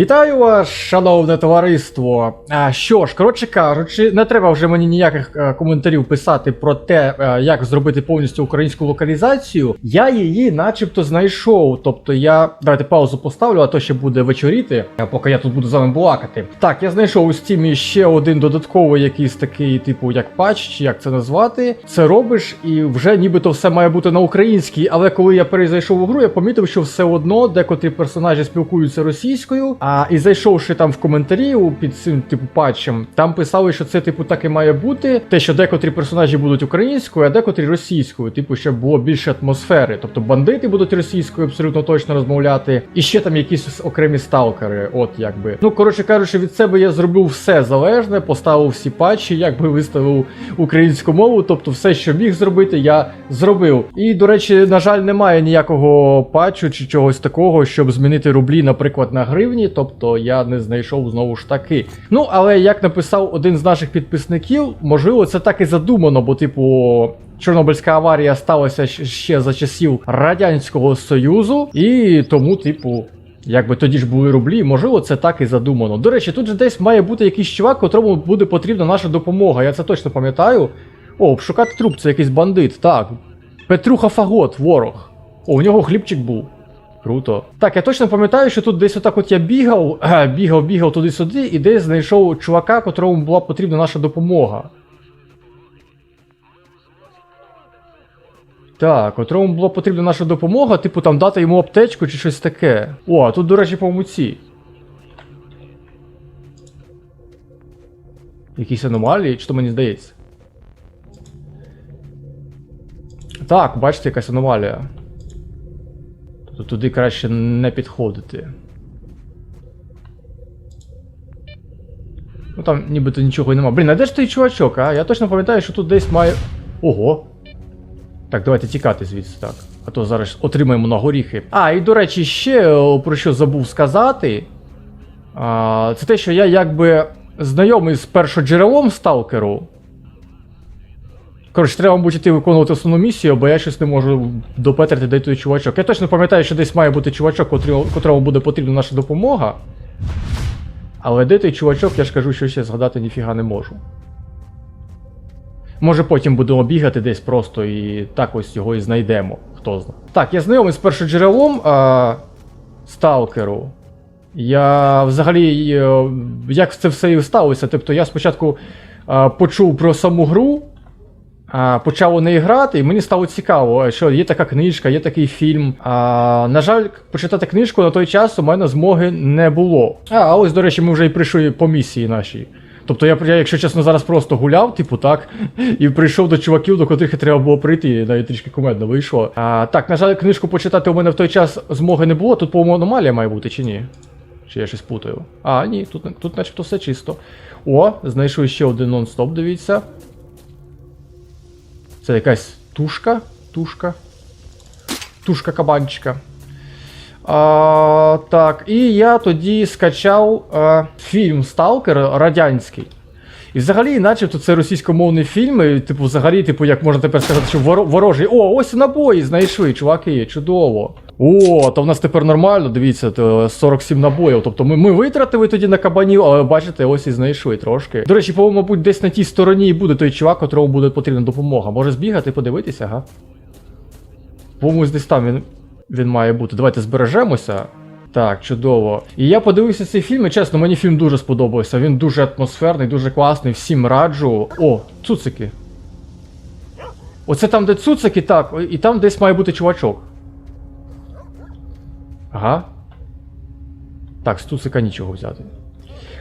Вітаю вас, шановне товариство. А, що ж, коротше кажучи, не треба вже мені ніяких е, коментарів писати про те, е, як зробити повністю українську локалізацію. Я її начебто знайшов. Тобто я. Давайте паузу поставлю, а то ще буде вечоріти, е, поки я тут буду з вами балакати. Так, я знайшов у стімі ще один додатковий якийсь такий, типу, як патч, чи як це назвати. Це робиш, і вже нібито все має бути на українській. Але коли я перезайшов у гру, я помітив, що все одно декотрі персонажі спілкуються російською. А і зайшовши там в коментарі під цим типу патчем, там писали, що це типу так і має бути. Те, що декотрі персонажі будуть українською, а декотрі російською, типу, щоб було більше атмосфери. Тобто бандити будуть російською абсолютно точно розмовляти, і ще там якісь окремі сталкери. От якби. Ну коротше кажучи, від себе я зробив все залежне, поставив всі патчі, якби виставив українську мову, тобто все, що міг зробити, я зробив. І до речі, на жаль, немає ніякого патчу чи чогось такого, щоб змінити рублі, наприклад, на гривні. Тобто я не знайшов знову ж таки. Ну але як написав один з наших підписників, можливо, це так і задумано, бо, типу. Чорнобильська аварія сталася ще за часів Радянського Союзу, і тому, типу, якби тоді ж були рублі, можливо, це так і задумано. До речі, тут же десь має бути якийсь чувак, котрому буде потрібна наша допомога. Я це точно пам'ятаю. О, обшукати труп, це якийсь бандит. Так. Петруха Фагот, ворог. О, у нього хлібчик був. Круто. Так, я точно пам'ятаю, що тут десь отак от я бігав, бігав, бігав туди-сюди, і десь знайшов чувака, котрому була потрібна наша допомога. Так, котрому була потрібна наша допомога, типу там дати йому аптечку чи щось таке. О, а тут, до речі, по-моєму, ці. Якісь аномалії, чи то мені здається. Так, бачите, якась аномалія. Тобто туди краще не підходити. Ну там нібито нічого й нема. Блін, а де ж той чувачок, а? Я точно пам'ятаю, що тут десь має. Ого. Так, давайте тікати звідси, так. А то зараз отримаємо на горіхи. А, і до речі, ще про що забув сказати. А, це те, що я якби знайомий з першоджерелом сталкеру. Коротше, треба, мабуть, іти виконувати основну місію, бо я щось не можу допетрити, де той чувачок. Я точно пам'ятаю, що десь має бути чувачок, котрому буде потрібна наша допомога. Але де той чувачок, я ж кажу, що ще згадати ніфіга не можу. Може потім будемо бігати десь просто і так ось його і знайдемо. Хто знає. Так, я знайомий з першоджерелом а, сталкеру. Я взагалі, е, як це все і сталося? Тобто я спочатку а, почув про саму гру, почав у неї грати, і мені стало цікаво, що є така книжка, є такий фільм. А, на жаль, почитати книжку на той час у мене змоги не було. А, а ось, до речі, ми вже і прийшли по місії нашій. Тобто я, я, якщо чесно, зараз просто гуляв, типу так, і прийшов до чуваків, до котрих треба було прийти, навіть трішки кумедно вийшло. А, так, на жаль, книжку почитати у мене в той час змоги не було. Тут, по-моєму, аномалія має бути, чи ні? Чи я щось путаю? А, ні, тут, тут начебто все чисто. О, знайшов ще один нон-стоп, дивіться. Це якась тушка. Тушка. Тушка кабанчика. А, так, і я тоді скачав а, фільм Сталкер радянський. І взагалі, начебто, це російськомовний фільм, і, типу, взагалі, типу, як можна тепер сказати, що ворожий. О, ось набої знайшли, чуваки, чудово. О, то в нас тепер нормально, дивіться, 47 набоїв. Тобто ми, ми витратили тоді на кабанів, але бачите, ось і знайшли трошки. До речі, по мабуть, десь на тій стороні і буде той чувак, котрому буде потрібна допомога. Може збігати, подивитися, ага. По-моєму, десь там він, він має бути. Давайте збережемося. Так, чудово. І я подивився цей фільм, і чесно, мені фільм дуже сподобався. Він дуже атмосферний, дуже класний, всім раджу. О, цуцики. Оце там, де цуцики, так, і там десь має бути чувачок. Ага. Так, з цуцика нічого взяти.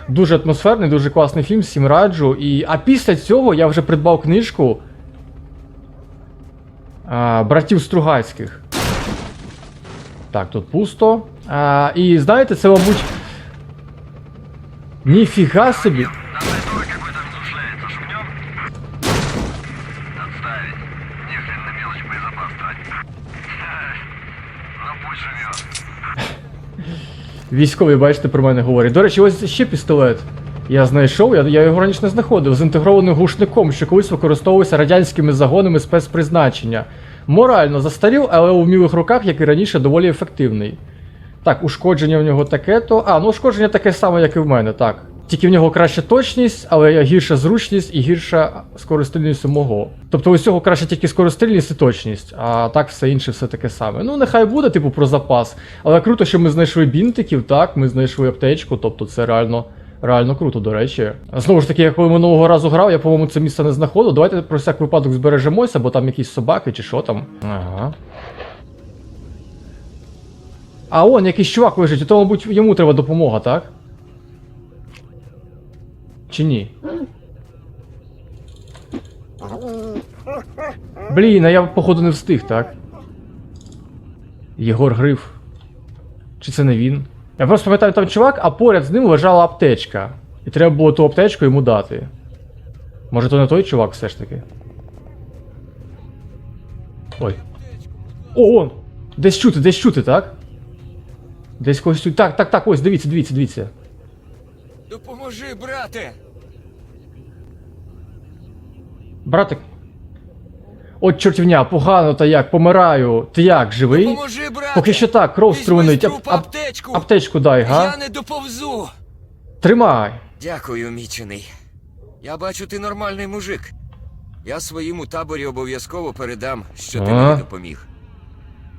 Дуже атмосферний, дуже класний фільм, всім раджу. І... А після цього я вже придбав книжку а, братів Стругацьких. Так, тут пусто. А, і знаєте, це, мабуть. Ніфіга собі. Військовий, бачите, про мене говорить. До речі, ось ще пістолет. Я знайшов, я, я його раніше не знаходив, з інтегрованим глушником, що колись використовувався радянськими загонами спецпризначення. Морально застарів, але у вмілих руках, як і раніше, доволі ефективний. Так, ушкодження в нього таке то. А, ну ушкодження таке саме, як і в мене, так. Тільки в нього краща точність, але гірша зручність і гірша скорострільність у мого. Тобто у цього краще тільки скорострільність і точність, а так все інше все таке саме. Ну, нехай буде, типу, про запас. Але круто, що ми знайшли бінтиків, так, ми знайшли аптечку, тобто це реально. Реально круто, до речі. Знову ж таки, я коли минулого разу грав, я, по-моєму, це місце не знаходив. Давайте про всяк випадок збережемося, бо там якісь собаки чи що там. Ага. А он якийсь чувак лежить, то, мабуть, йому треба допомога, так? Чи ні? Блін, а я походу не встиг, так? Єгор Гриф. Чи це не він? Я просто пам'ятаю там чувак, а поряд з ним лежала аптечка. І треба було ту аптечку йому дати. Може, то не той чувак все ж таки? Ой. О, он! Десь чути, десь чути, так? Десь когось чути. Так, так, так, ось, дивіться, дивіться, дивіться. Допоможи, брате! Братик. От чортівня, погано та як, помираю. Ти як, живий? Допоможи, брате! Поки що так, кров Візьми струмить. з трупа Ап- ап- аптечку! аптечку дай, га? Я не доповзу! Тримай. Дякую, мічений. Я бачу, ти нормальний мужик. Я своїм у таборі обов'язково передам, що ти А? мені допоміг.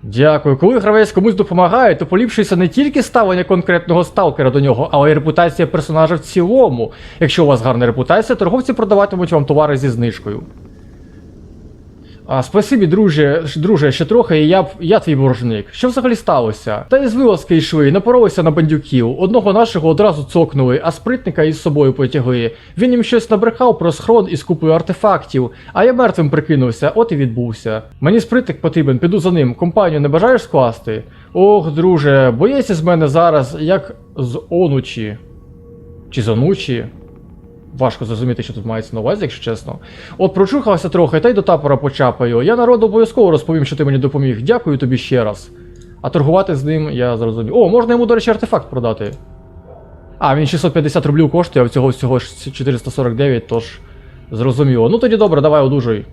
Дякую. Коли гравець комусь допомагає, то поліпшується не тільки ставлення конкретного сталкера до нього, але й репутація персонажа в цілому. Якщо у вас гарна репутація, торговці продаватимуть вам товари зі знижкою. А, спасибі, друже, друже, ще трохи, і я я твій боржник. Що взагалі сталося? Та із вилазки йшли, напоролися на бандюків. Одного нашого одразу цокнули, а спритника із собою потягли. Він їм щось набрехав про схрон із купою артефактів, а я мертвим прикинувся, от і відбувся. Мені спритник потрібен, піду за ним. Компанію не бажаєш скласти? Ох, друже, боєшся з мене зараз, як з онучі. Чи з онучі? Важко зрозуміти, що тут мається на увазі, якщо чесно. От прочухався трохи, та й до тапора почапаю. Я народу обов'язково розповім, що ти мені допоміг. Дякую тобі ще раз. А торгувати з ним я зрозумів. О, можна йому, до речі, артефакт продати. А, він 650 рублів коштує, а всього всього 449, тож зрозуміло. Ну тоді добре, давай одужуй.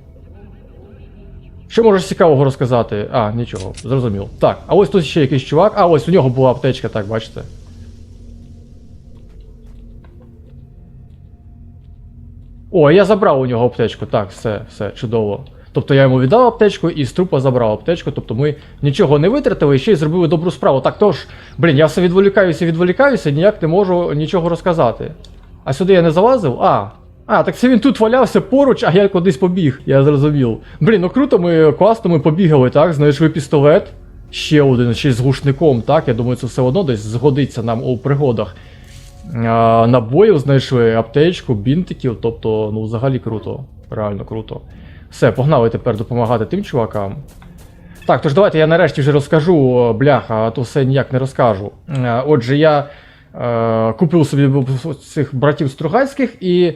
Що можеш цікавого розказати? А, нічого, зрозуміло. Так, а ось тут ще якийсь чувак. А, ось у нього була аптечка, так, бачите. О, я забрав у нього аптечку. Так, все, все, чудово. Тобто я йому віддав аптечку і з трупа забрав аптечку. Тобто ми нічого не витратили і ще й зробили добру справу. Так тож, блін, я все відволікаюся, відволікаюся, ніяк не можу нічого розказати. А сюди я не залазив? А. А, так це він тут валявся поруч, а я кудись побіг, я зрозумів. Блін, ну круто, ми класно ми побігали, так? Знайшли пістолет. Ще один, ще й з глушником, так? Я думаю, це все одно десь згодиться нам у пригодах. Набоїв знайшли, аптечку, бінтиків, тобто, ну, взагалі круто. Реально круто. Все, погнали тепер допомагати тим чувакам. Так, тож давайте я нарешті вже розкажу, бляха, а то все ніяк не розкажу. Е, Отже, я е, купив собі цих братів Стругацьких і.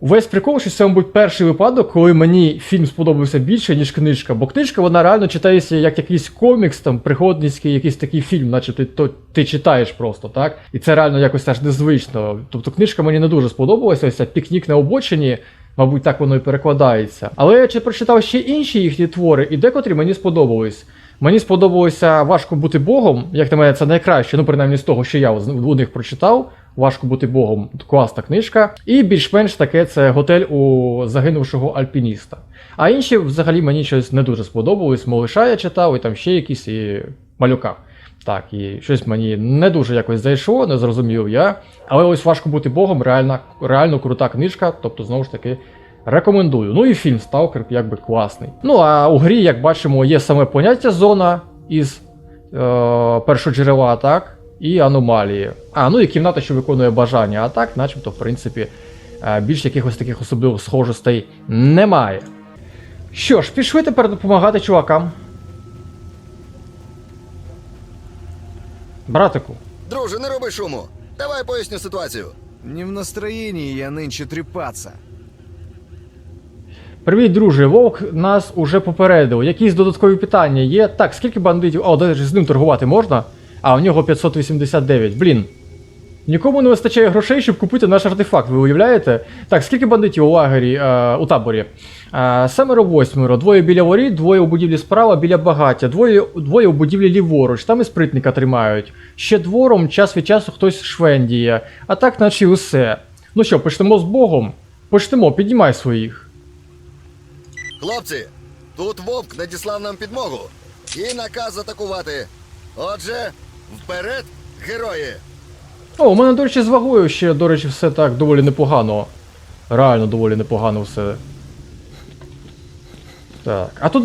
Весь прикол, що це, мабуть, перший випадок, коли мені фільм сподобався більше, ніж книжка. Бо книжка вона реально читається як якийсь комікс, там, пригодницький, якийсь такий фільм, наче ти, то, ти читаєш просто, так? І це реально якось аж незвично. Тобто книжка мені не дуже сподобалася, ось пікнік на обочині, мабуть, так воно і перекладається. Але я чи прочитав ще інші їхні твори, і декотрі мені сподобались. Мені сподобалося важко бути Богом, як на мене, це найкраще, ну принаймні з того, що я у них прочитав. Важко бути Богом, класна книжка. І більш-менш таке це готель у загинувшого альпініста. А інші взагалі мені щось не дуже сподобалось. Малиша я читав, і там ще якісь і малюка. Так, і щось мені не дуже якось зайшло, не зрозумів я. Але ось важко бути Богом, реально, реально крута книжка, тобто, знову ж таки, рекомендую. Ну і фільм Сталкер якби класний. Ну а у грі, як бачимо, є саме поняття зона із е, першоджерела, так? І аномалії. А, ну і кімната, що виконує бажання, а так, начебто, в принципі, е, більш якихось таких особливих схожостей немає. Що ж, пішли тепер допомагати чувакам. Братику, Друже, не роби шуму. Давай поясню ситуацію. Не в настроении я нынче трепаться. Привіт, друже. Вовк нас уже попередив. Якісь додаткові питання є. Так, скільки бандитів. О, речі, з ним торгувати можна? А, у нього 589. Блін. Нікому не вистачає грошей, щоб купити наш артефакт, ви уявляєте? Так, скільки бандитів у лагері, е, у таборі? Е, семеро восьмеро, двоє біля воріт, двоє у будівлі справа, біля багаття, двоє, двоє у будівлі ліворуч, там і спритника тримають. Ще двором час від часу хтось швендіє. А так, наче усе. Ну що, почнемо з Богом? Почнемо, піднімай своїх. Хлопці, тут вовк надіслав нам підмогу. І наказ атакувати. Отже, вперед, герої! О, у мене, до речі, з вагою ще, до речі, все так доволі непогано. Реально доволі непогано все. Так. А тут,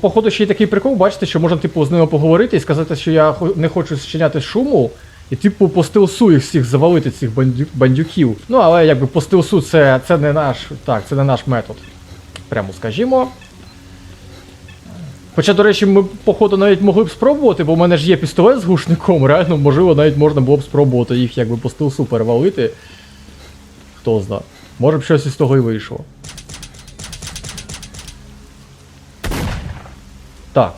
походу, ще й такий прикол, бачите, що можна, типу, з ними поговорити і сказати, що я не хочу зчиняти шуму. І, типу, по стилсу їх всіх завалити, цих бандю- бандюків. Ну, але якби по стилсу це, це не наш. Так, це не наш метод. Прямо скажімо. Хоча, до речі, ми, походу, навіть могли б спробувати, бо в мене ж є пістолет з глушником, реально, можливо, навіть можна було б спробувати їх якби по стилсу перевалити. Хто зна. Може б щось із того і вийшло. Так.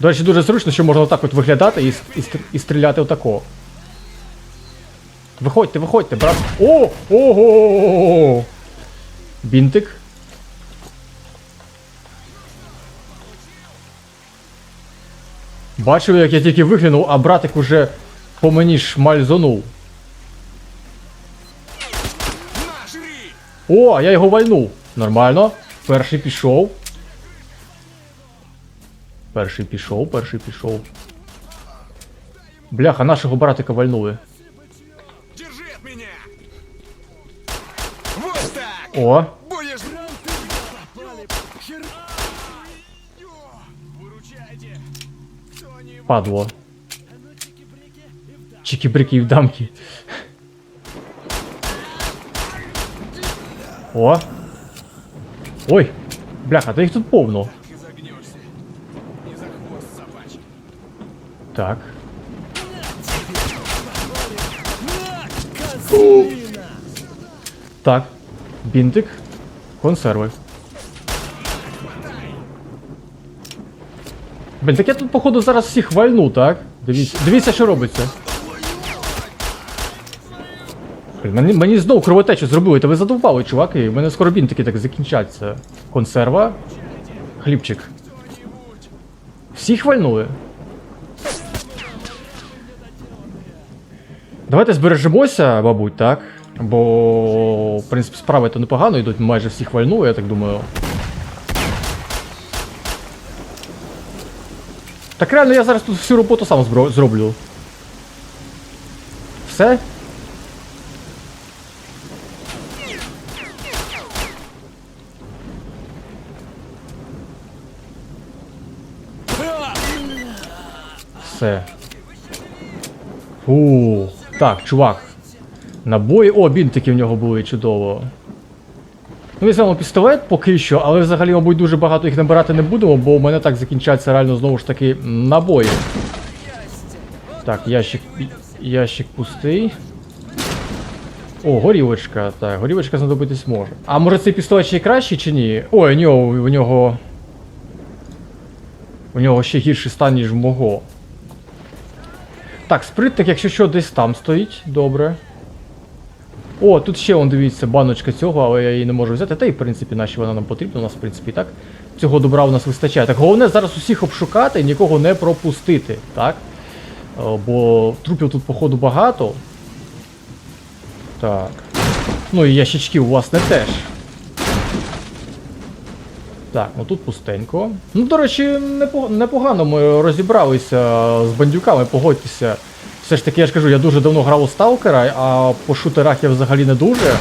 До речі, дуже зручно, що можна отак от виглядати і, і, і стріляти отако. Виходьте, виходьте, брат. О! Ого! Бінтик. Бачив, як я тільки виглянув, а братик уже по мені шмальзонув. О, я його вальнув. Нормально. Перший пішов. Перший пішов, перший пішов. Бляха, нашого братика вальнули. О, падло. Чики-брики і вдамки. О. Ой. Бляха, та їх тут повно. Изогнешься. Не за хвост собачий. Так. Так. Бінтик. Консерви. Блін, так я тут, походу, зараз всіх вальну, так? Дивіться, дивіться, що робиться. Блін, мені, мені знов кровотечу зробили, та ви задовбали, чуваки. У мене скоро бінтики так закінчаться. Консерва. Хлібчик. Всіх вальнули? Давайте збережемося, мабуть, так? Бо, в принципі, справи то непогано йдуть, майже всіх вальнули, я так думаю. Так реально я зараз тут всю роботу сам зроблю. Все? Все. Фу. Так, чувак. Набої. О, бінтики в нього були чудово. Ну, візьмемо пістолет поки що, але взагалі, мабуть, дуже багато їх набирати не будемо, бо у мене так закінчаться реально знову ж таки набої. Так, ящик. Ящик пустий. О, горілочка. Так, горілочка знадобитись може. А може цей пістолет ще й кращий чи ні? Ой, нього. У нього. У нього ще гірший стан, ніж в мого. Так, спритник, якщо що, десь там стоїть. Добре. О, тут ще он дивіться, баночка цього, але я її не можу взяти. Та й в принципі наші вона нам потрібна, у нас в принципі так. Цього добра у нас вистачає. Так, головне зараз усіх обшукати і нікого не пропустити, так? Бо трупів тут, походу, багато. Так. Ну і ящички у вас не теж. Так, ну тут пустенько. Ну, до речі, непогано ми розібралися з бандюками, погодьтеся. Все ж таки, я ж кажу, я дуже давно грав у Сталкера, а по шутерах я взагалі не дуже.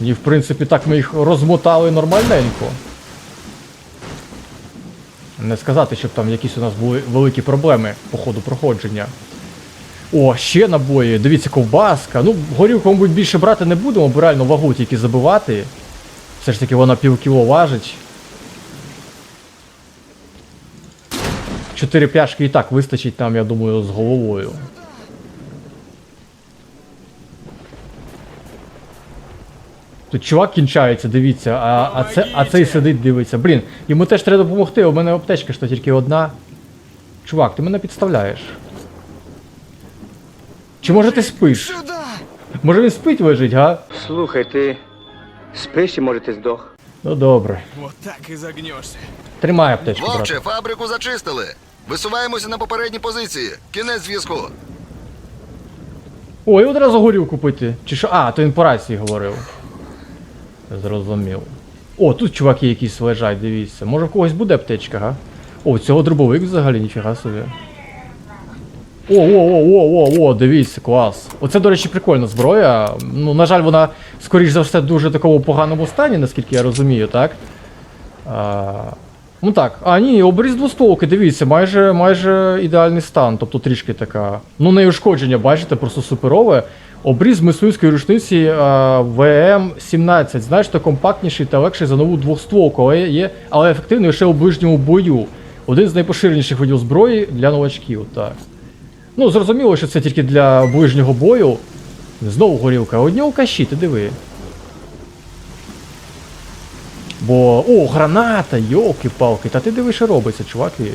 І в принципі так ми їх розмотали нормальненько. Не сказати, щоб там якісь у нас були великі проблеми по ходу проходження. О, ще набої. Дивіться, ковбаска. Ну, горілку, мабуть, більше брати не будемо, бо реально вагу тільки забивати. Все ж таки вона пів кіло важить. Чотири пляшки і так вистачить нам, я думаю, з головою. Тут чувак кінчається, дивіться, а, а, це, а цей сидить, дивиться. Блін, йому теж треба допомогти, у мене аптечка що тільки одна. Чувак, ти мене підставляєш. Чи може ти спиш? Може він спить лежить, га? Слухай, ти спиш і може ти здох? Ну добре. Вот так и загнешься. Тримай аптечку, брат. Вовче, фабрику зачистили. Висуваємося на попередні позиції. Кінець зв'язку. Ой, одразу горілку пити. Чи що? А, то він по рації говорив. Зрозумів. О, тут чуваки якісь лежать, дивіться. Може в когось буде аптечка, га? О, цього дробовик взагалі, ніфіга собі. О, о, о, о, о, о, дивіться, клас. Оце, до речі, прикольна зброя. Ну, на жаль, вона, скоріш за все, дуже такому поганому стані, наскільки я розумію, так? А, ну так, а ні, обріз двостволки, дивіться, майже, майже ідеальний стан, тобто трішки така. Ну, не ушкодження, бачите, просто суперове. Обріз мисливської рушниці ВМ-17, значно компактніший та легший за нову двостволку, але є, але ефективний лише у ближньому бою. Один з найпоширеніших видів зброї для новачків, так. Ну, зрозуміло, що це тільки для ближнього бою. Знову горілка, а однього кащі, ти диви. Бо. О, граната! Йолки-палки, та ти диви, що робиться, чуваки.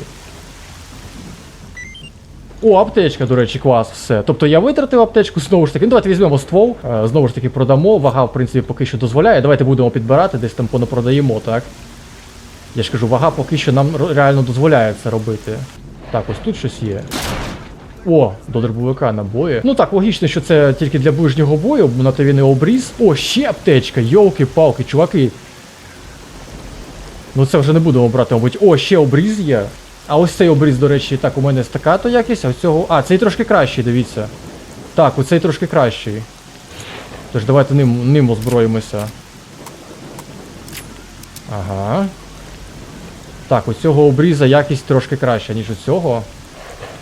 О, аптечка, до речі, клас, все. Тобто я витратив аптечку, знову ж таки. Ну, давайте візьмемо ствол, е, знову ж таки продамо. Вага, в принципі, поки що дозволяє. Давайте будемо підбирати, десь там понапродаємо, так? Я ж кажу, вага поки що нам реально дозволяє це робити. Так, ось тут щось є. О, до дробовика набої. Ну так, логічно, що це тільки для ближнього бою, бо на то він і обріз. О, ще аптечка, йолки-палки, чуваки. Ну це вже не будемо брати, мабуть. О, ще обріз є. А ось цей обріз, до речі, так, у мене стаката якісь, а ось цього. А, цей трошки кращий, дивіться. Так, оцей трошки кращий. Тож давайте ним, ним озброїмося. Ага. Так, у цього обріза якість трошки краща, ніж у цього.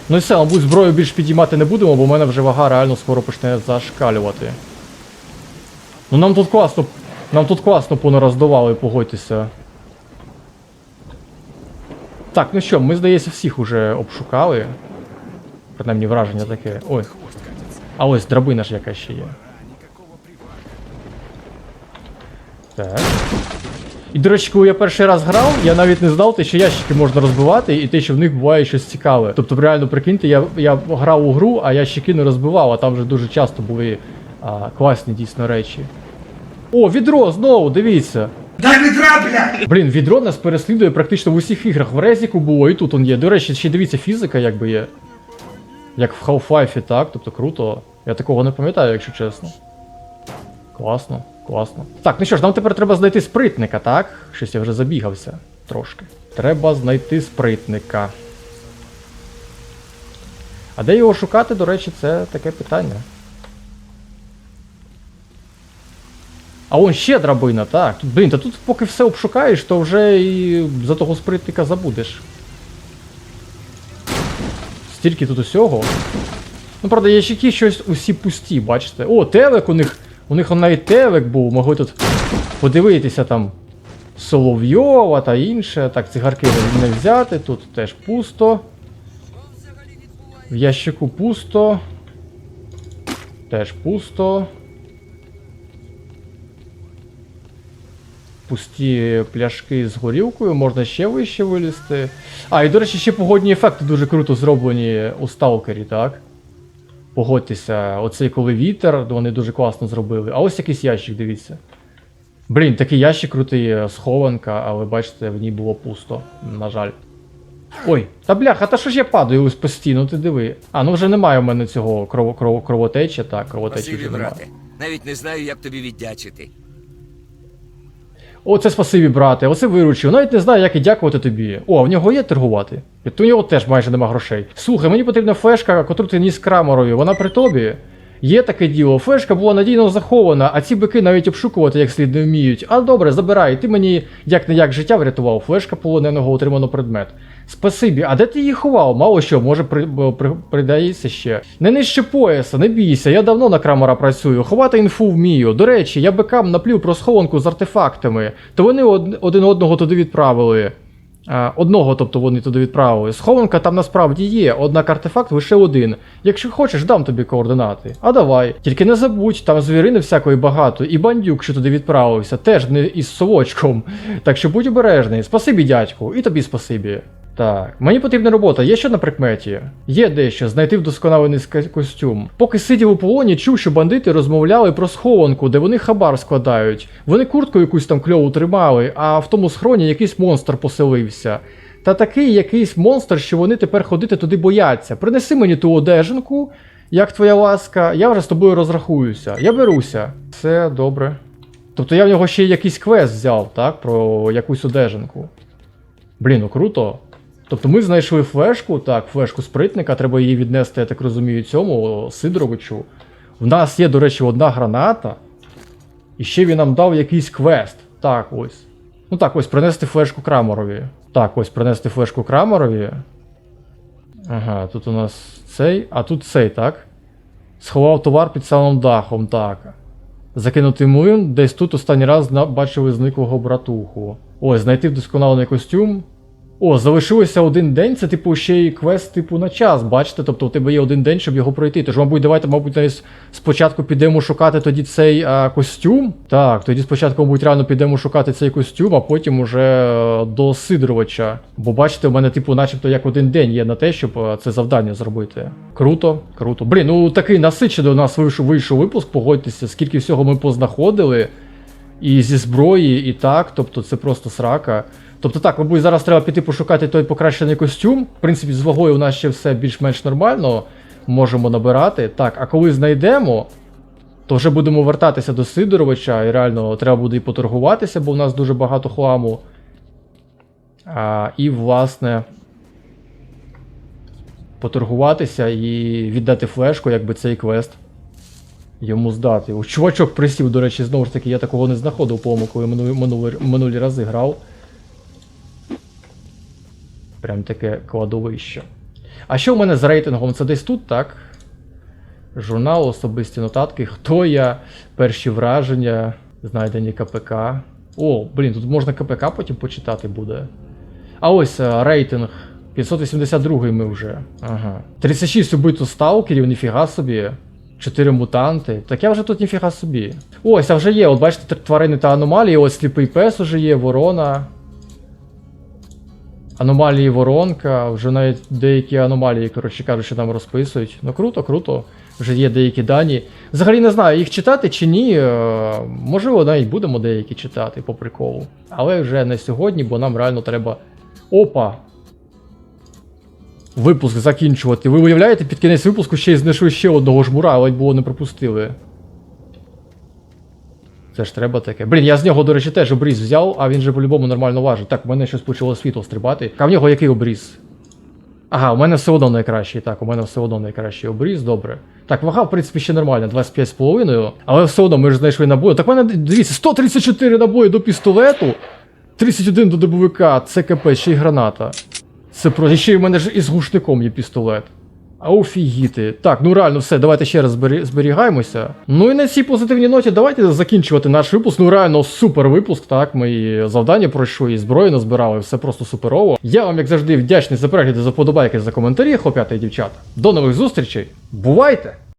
Ну і все, мабуть, зброю більш підіймати не будемо, бо в мене вже вага реально скоро почне зашкалювати. Ну нам тут класно. Нам тут класно понароздавали, погодьтеся. Так, ну що, ми, здається, всіх уже обшукали. Принаймні враження таке. Ой. А ось драбина ж яка ще є. Так. І, до речі, коли я перший раз грав, я навіть не знав те, що ящики можна розбивати, і те, що в них буває щось цікаве. Тобто, реально прикиньте, я, я грав у гру, а ящики не розбивав, а там вже дуже часто були а, класні дійсно речі. О, відро знову, дивіться. Дай відра, бля! Блін, відро нас переслідує практично в усіх іграх. В Резіку було, і тут он є. До речі, ще дивіться, фізика якби є. Як в Half-Life, так? Тобто круто. Я такого не пам'ятаю, якщо чесно. Класно, класно. Так, ну що ж, нам тепер треба знайти спритника, так? Щось я вже забігався трошки. Треба знайти спритника. А де його шукати, до речі, це таке питання. А он ще драбина, так. Тут, блін, та тут поки все обшукаєш, то вже і за того спритника забудеш. Стільки тут усього. Ну, правда, ящики щось усі пусті, бачите. О, телек у них. У них навіть телек був, могли тут подивитися там Соловйова та інше. Так, цигарки не взяти, тут теж пусто. В ящику пусто. Теж пусто. Пусті пляшки з горілкою, можна ще вище вилізти. А, і до речі, ще погодні ефекти дуже круто зроблені у Сталкері, так? Погодьтеся, оцей коли вітер, вони дуже класно зробили. А ось якийсь ящик, дивіться. Блін, такий ящик крутий, е, схованка, але бачите, в ній було пусто, на жаль. Ой, та бляха, та що ж я падаю ось постійно, ти диви. А, ну вже немає в мене цього крово, крово, кровотечі, так, кровотечі Спасибі, вже немає. брате. Навіть не знаю, як тобі віддячити. О, це спасибі, брате, оце виручив. Навіть не знаю, як і дякувати тобі. О, в нього є торгувати? То у нього теж майже нема грошей. Слухай, мені потрібна флешка, котру ти ніс крамерою, вона при тобі. Є таке діло, флешка була надійно захована, а ці бики навіть обшукувати як слід не вміють. А добре, забирай, ти мені як не як життя врятував, флешка полоненого отримано предмет. Спасибі, а де ти її ховав? Мало що, може при, при, придається ще. Не нижче пояса, не бійся, я давно на крамера працюю, ховати інфу вмію. До речі, я бикам наплів про схованку з артефактами, то вони од- один одного туди відправили. А, одного, тобто вони туди відправили. Схованка там насправді є, однак артефакт лише один. Якщо хочеш, дам тобі координати. А давай. Тільки не забудь, там звірини всякої багато, і бандюк, що туди відправився, теж не із совочком. Так що будь обережний. Спасибі, дядьку, і тобі спасибі. Так, мені потрібна робота. Є що на прикметі? Є дещо, знайти вдосконалений костюм. Поки сидів у полоні, чув, що бандити розмовляли про схованку, де вони хабар складають. Вони куртку якусь там кльову тримали, а в тому схроні якийсь монстр поселився. Та такий якийсь монстр, що вони тепер ходити туди бояться. Принеси мені ту одежинку, як твоя ласка, я вже з тобою розрахуюся. Я беруся. Все добре. Тобто я в нього ще якийсь квест взяв, так, про якусь одежинку. Блін, ну круто. Тобто ми знайшли флешку, так, флешку спритника, треба її віднести, я так розумію, цьому Сидоровичу. В нас є, до речі, одна граната. І ще він нам дав якийсь квест. Так, ось. Ну так, ось принести флешку Крамерові. Так, ось принести флешку Крамерові. Ага, тут у нас цей, а тут цей, так? Сховав товар під самим дахом, так. Закинутий млин, десь тут останній раз бачили зниклого братуху. Ось, знайти вдосконалений костюм. О, залишилося один день, це типу ще й квест, типу, на час, бачите? Тобто у тебе є один день, щоб його пройти. Тож, мабуть, давайте, мабуть, спочатку підемо шукати тоді цей а, костюм. Так, тоді спочатку, мабуть, реально підемо шукати цей костюм, а потім уже е, до Сидоровича. Бо бачите, у мене, типу, начебто як один день є на те, щоб е, це завдання зробити. Круто, круто. Блін, ну такий насичений у нас вийшов, вийшов випуск, погодьтеся, скільки всього ми познаходили. І зі зброї, і так, тобто це просто срака. Тобто так, мабуть, зараз треба піти пошукати той покращений костюм. В принципі, з вагою у нас ще все більш-менш нормально. Можемо набирати. Так, а коли знайдемо, то вже будемо вертатися до Сидоровича, і реально треба буде і поторгуватися, бо у нас дуже багато хламу. А, і, власне, поторгуватися і віддати флешку, якби цей квест йому здати. Чувачок присів, до речі, знову ж таки, я такого не знаходив, по-моєму, коли минулі, минулі, рази грав. Прям таке кладовище. А що в мене з рейтингом? Це десь тут, так? Журнал, особисті нотатки, хто я, перші враження, знайдені КПК. О, блін, тут можна КПК потім почитати буде. А ось рейтинг. 582 ми вже. Ага. 36 убито сталкерів, ніфіга собі. 4 мутанти. Так я вже тут ніфіга собі. Ось, а вже є, от бачите, тварини та аномалії, ось сліпий пес уже є, ворона. Аномалії воронка, вже навіть деякі аномалії, коротше кажучи, нам розписують. Ну круто, круто. Вже є деякі дані. Взагалі не знаю, їх читати чи ні. е, Можливо, навіть будемо деякі читати по приколу. Але вже не сьогодні, бо нам реально треба. Опа! Випуск закінчувати. Ви уявляєте, під кінець випуску ще й знайшли ще одного жмура, ледь було не пропустили. Це ж треба таке. Блін, я з нього, до речі, теж обріз взяв, а він же по-любому нормально важить. Так, у мене щось почало світло стрибати. А в нього який обріз? Ага, у мене все одно найкращий. Так, у мене все одно найкращий обріз, добре. Так, вага, в принципі, ще нормальна, 25,5. Але все одно ми ж знайшли набої. Так, в мене, дивіться, 134 набої до пістолету, 31 до дробовика, це капець, ще й граната. Це про. Ще й в мене ж із глушником є пістолет. Офігіти. Так, ну реально, все, давайте ще раз зберігаємося. Ну і на цій позитивній ноті давайте закінчувати наш випуск. Ну реально супер випуск. Так, і завдання пройшли, і зброю назбирали, все просто суперово. Я вам, як завжди, вдячний за перегляди, за подобайки, за коментарі, хлопята і дівчата. До нових зустрічей. Бувайте!